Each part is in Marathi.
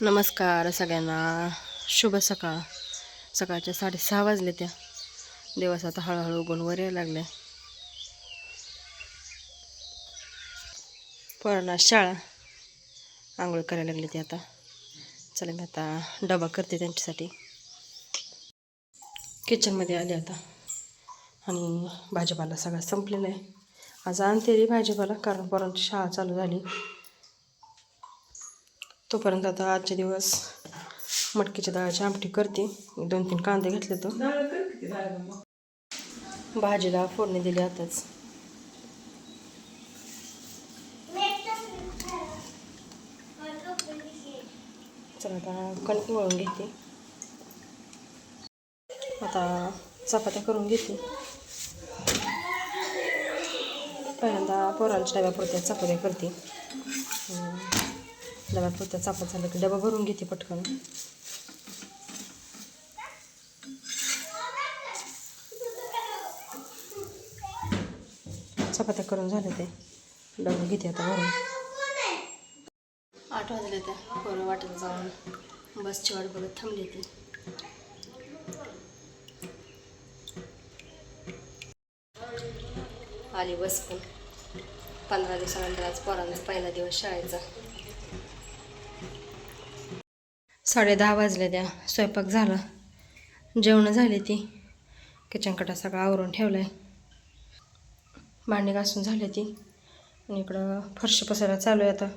नमस्कार सगळ्यांना. शुभ सकाळ. सकाळच्या साडेसहा वाजले त्या. दिवस आता हळूहळू उगून वर यायला लागले पोरांना शाळा आंघोळ करायला लागली ती आता. चला मी आता डबा करते त्यांच्यासाठी. किचनमध्ये आले आता. आणि भाजीपाला सगळा संपलेला आहे. आज आणते भाजीपाला कारण पोरांची शाळा चालू झाली. तोपर्यंत आता आजचे दिवस मटकीच्या डाळाची आमटी करते. दोन तीन कांदे घेतले तर. भाजीला फोडणी दिली आताच. चला आता कणिक वळून घेते. आता चपात्या करून घेते. पहिल्यांदा पोरांच्या डब्यापुरत्या चपात्या करते. हम्म. डब्यापुरत्या झालं की डबा भरून घेते पटकन. चपात्या करून झाले ते. डबा घेते आता भरून. आठ वाजले त्या बरं वाटत जाऊन बसची वाट बघत थांबली ती. आली बस पण. पंधरा दिवसानंतर आज पोरांचा पहिला दिवस शाळेचा. साडे दहा वाजले त्या स्वयंपाक झाला. जेवणं झाली ती. किचन कटा सगळा आवरून ठेवलं आहे भांडी घासून झाली ती. आणि इकडं फरशी पसायला चालू आहे आता.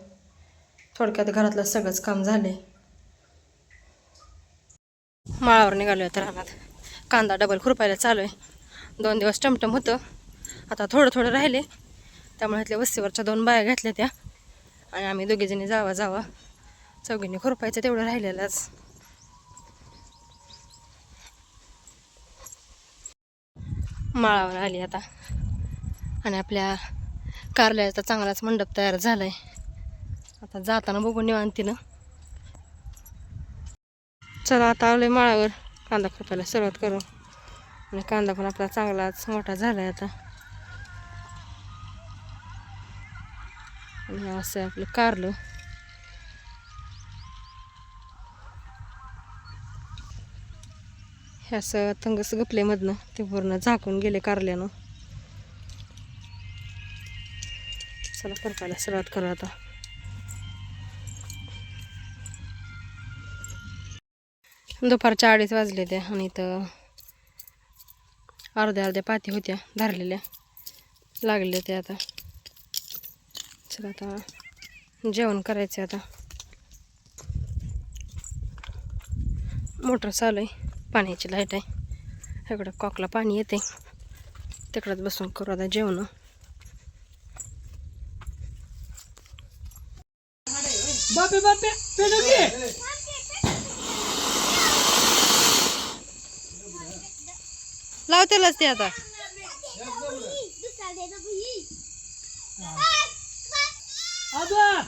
थोडक्यात घरातलं सगळंच काम झालं आहे माळावर निघालो आहे तर रानात. कांदा डबल खुरपायला चालू आहे दोन दिवस टमटम होतं. आता थोडं थोडं राहिले. त्यामुळे इथल्या वस्तीवरच्या दोन बाया घेतल्या त्या. आणि आम्ही दोघीजणी जावा जावा चौघींनी खुरपायचं तेवढं राहिलेलंच. माळावर आली आता. आणि आपल्या कारल्याचा चांगलाच मंडप तयार झालाय. आता जाताना बघून निवांतीनं चला आता आलोय माळावर. कांदा खुरपायला सुरुवात करू. आणि कांदा पण आपला चांगलाच मोठा झालाय आता. आणि असं आहे आपलं कारलं. हे असं तंगस गपलेमधनं ते पूर्ण झाकून गेले कारल्यानं. चला करपायला सुरुवात करू आता. दुपारच्या अडीच वाजले त्या आणि तर अर्ध्या अर्ध्या पाती होत्या धरलेल्या. लागले ते आता. चला आता जेवण करायचं आता. मोटर चालू आहे. पाण्याची लाइट आहे. इकडं कॉकला पाणी येते. तिकडंच बसून करू आता जेवण. बापे बापे की लावतेलच ते आता. आबा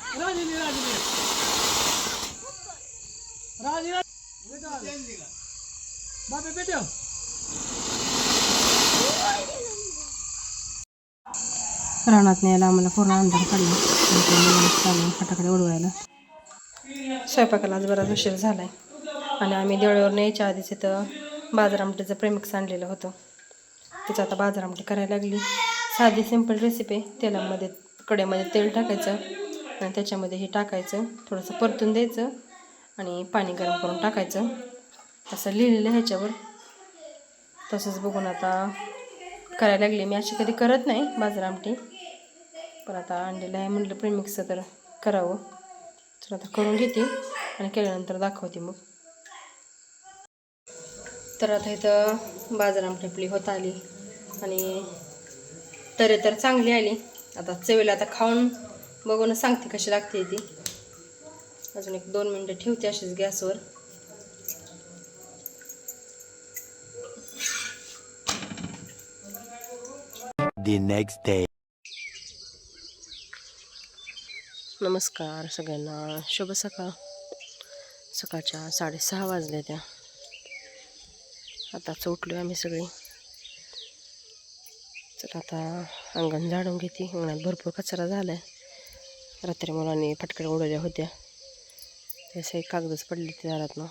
राणी राणी हो. रानात न्यायला आम्हाला पूर्ण अंधार काढला. चालू फटाकडे उडवायला. स्वयंपाकाला आज बराच उशीर झाला आहे आणि आम्ही देवळीवर न्यायच्या आधीच इथं बाजार आमटीचं प्रेमिक्स आणलेलं होतं. तिचं आता बाजार आमटी करायला लागली. साधी सिंपल रेसिपी आहे तेलामध्ये कडेमध्ये तेल टाकायचं. आणि त्याच्यामध्ये हे टाकायचं. थोडंसं परतून द्यायचं. आणि पाणी गरम करून टाकायचं. असं लिहिलेलं आहे ह्याच्यावर. तसंच बघून आता करायला लागली. मी अशी कधी करत नाही बाजार आमटी. पण आता आणलेलं आहे म्हटलं प्रेमिक्सचं तर करावं. तर आता करून घेते आणि केल्यानंतर दाखवते मग. तर आता इथं बाजार आमटी आपली होत आली. आणि तरी तर चांगली आली. आता चवीला आता खाऊन बघून सांगते कशी लागते ती. अजून एक दोन मिनटं ठेवते अशीच गॅसवर. The next day. नमस्कार सगळ्यांना. शुभ सकाळ. सकाळच्या साडेसहा वाजल्या त्या. आताच उठलो आम्ही सगळी. चला आता अंगण झाडून घेते. अंगणात भरपूर कचरा झाला आहे रात्री मुलांनी फटकड्या उडवल्या होत्या. त्याचे कागदच पडले ते दारात ना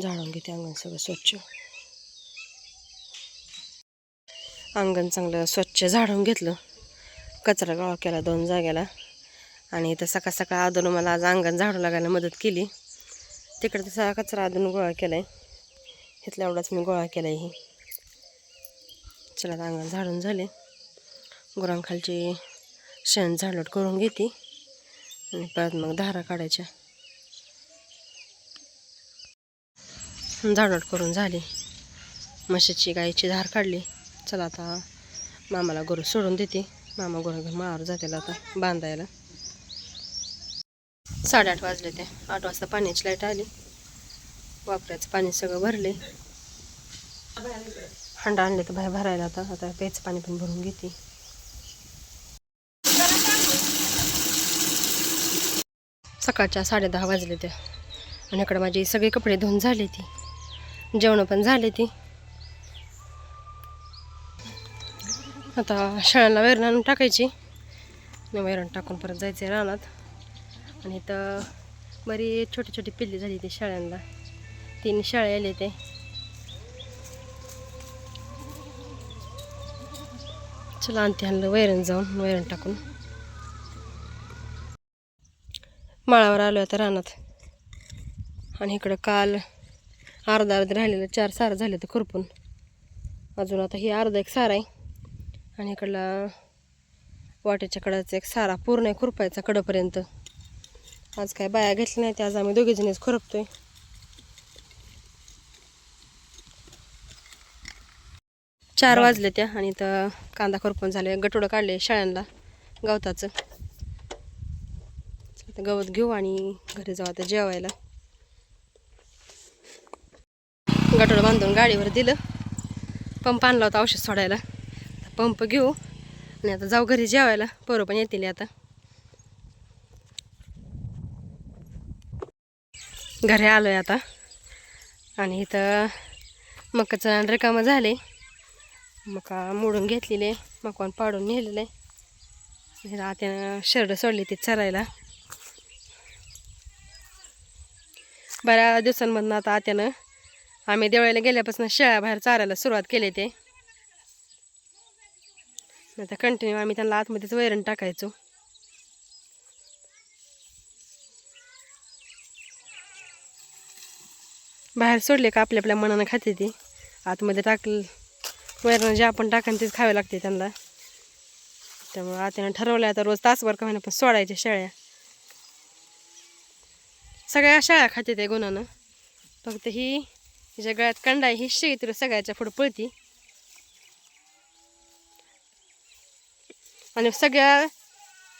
झाडून घेते अंगण सगळं स्वच्छ. अंगण चांगलं स्वच्छ झाडून घेतलं. कचरा गोळा केला दोन जाग्याला. आणि इथं सकाळ सकाळ आदून मला आज अंगण झाडू लागायला मदत केली. तिकडे तसा कचरा आदून गोळा केला आहे इथला एवढाच मी गोळा केला आहे चला अंगण झाडून झाले. गुरांखालची शेण झाडलोट करून घेते. आणि परत मग धारा काढायच्या. झाडलोट करून झाली. म्हशीची गाईची धार काढली. चला आता मामाला गरु सोडून देते. मामा गुरु घेऊन मावर जातील आता बांधायला. साडेआठ वाजले ते. आठ वाजता पाण्याची लाइट आली. वापरायचं पाणी सगळं भरले. हंडा आणले तर बाहेर भरायला आता. आता प्यायचं पाणी पण भरून घेते. सकाळच्या साडे दहा वाजले त्या आणि इकडे माझी सगळे कपडे धुवून झाले ती. जेवणं पण झाले ती. आता शाळांना वैरण आणून टाकायची. आणि वैरण टाकून परत जायचं रानात. आणि इथं बरी छोटी छोटी पिल्ली झाली ती शाळांना तीन शाळे आले ते. चला आणते आणलं वैरण जाऊन वैरण टाकून. माळावर आलो आता रानात. आणि इकडं काल अर्धा अर्ध राहिलेलं चार सारं झाले तर खुरपून. अजून आता हे अर्धा एक सारा आहे. आणि इकडला वाटेच्या कडाचा एक सारा पूर्ण आहे खुरपायचा कडपर्यंत. आज काय बाया घेतल्या नाही त्या आज आम्ही दोघी जणीच खुरपतोय. चार वाजले त्या आणि इथं कांदा खुरपून झाले गटोडं काढले शाळांना गवताचं. गवत घेऊ आणि घरी जाऊ आता जेवायला. गटोडं बांधून गाडीवर दिलं. पंप आणला होता औषध सोडायला. पंप घेऊ. आणि आता जाऊ घरी जेवायला. पोरं पण येतील आता. घरी आलो आहे आता. आणि इथं मकाचं रिकामं झाले मका मोडून घेतलेले. मकवान पाडून नेलेले. आत्यानं शर्ट सोडली ते चरायला. बऱ्या दिवसांमधनं आता आत्यानं आम्ही देवळाला गेल्यापासून शेळ्या बाहेर चारायला सुरुवात केली ते. आता कंटिन्यू आम्ही त्यांना आतमध्येच वैरण टाकायचो. बाहेर सोडले का आपल्या आपल्या मनानं खाते ती. आतमध्ये टाकल वैरण जे आपण टाकन तेच खावे लागते त्यांना. त्यामुळं आत्यानं ठरवलं आता रोज तासभर का म्हणा पण सोडायच्या शेळ्या. सगळ्या शाळा खाते ते गुणानं. फक्त ही हिच्या गळ्यात कंडा आहे ही शेळी तिला सगळ्याच्या पुढं पळती. आणि सगळ्या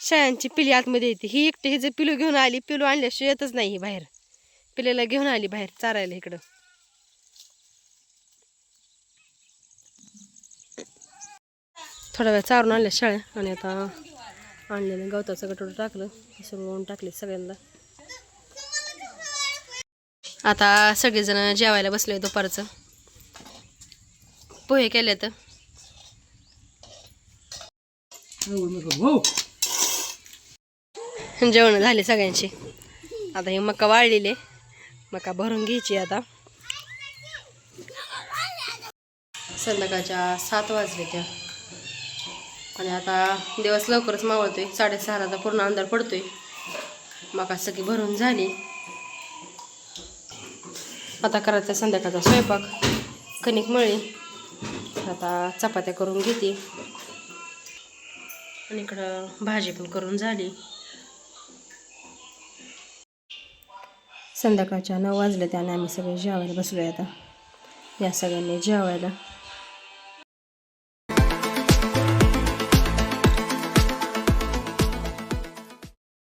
शेळ्यांची पिली आतमध्ये येते. ही एकटी हे जे पिलू घेऊन आली पिलू आणल्याशिवाय येतच नाही ही बाहेर. पिलेला घेऊन आली बाहेर चारायला इकडं. थोडा वेळ चारून आणल्या शाळ्या आणि आता आणलेलं गवताचं गटोडं टाकलं. हे सगळं टाकले सगळ्यांना. आता सगळेजण जेवायला बसले दुपारचं. पोहे केले तर हो. जेवण झाले सगळ्यांची. आता हे मका वाळलेले. मका भरून घ्यायची आता. संध्याकाळच्या सात वाजले त्या. आणि आता दिवस लवकरच मावळतोय. साडेसहाला पूर्ण अंधार पडतोय. मका सगळी भरून झाली. आता करायचा संध्याकाळचा स्वयंपाक. कणिक मळी. आता चपात्या करून घेते. आणि इकडं भाजी पण करून झाली. संध्याकाळच्या नऊ वाजले त्याने आम्ही सगळे जेवायला बसलो आता. या सगळ्यांनी जेवायला.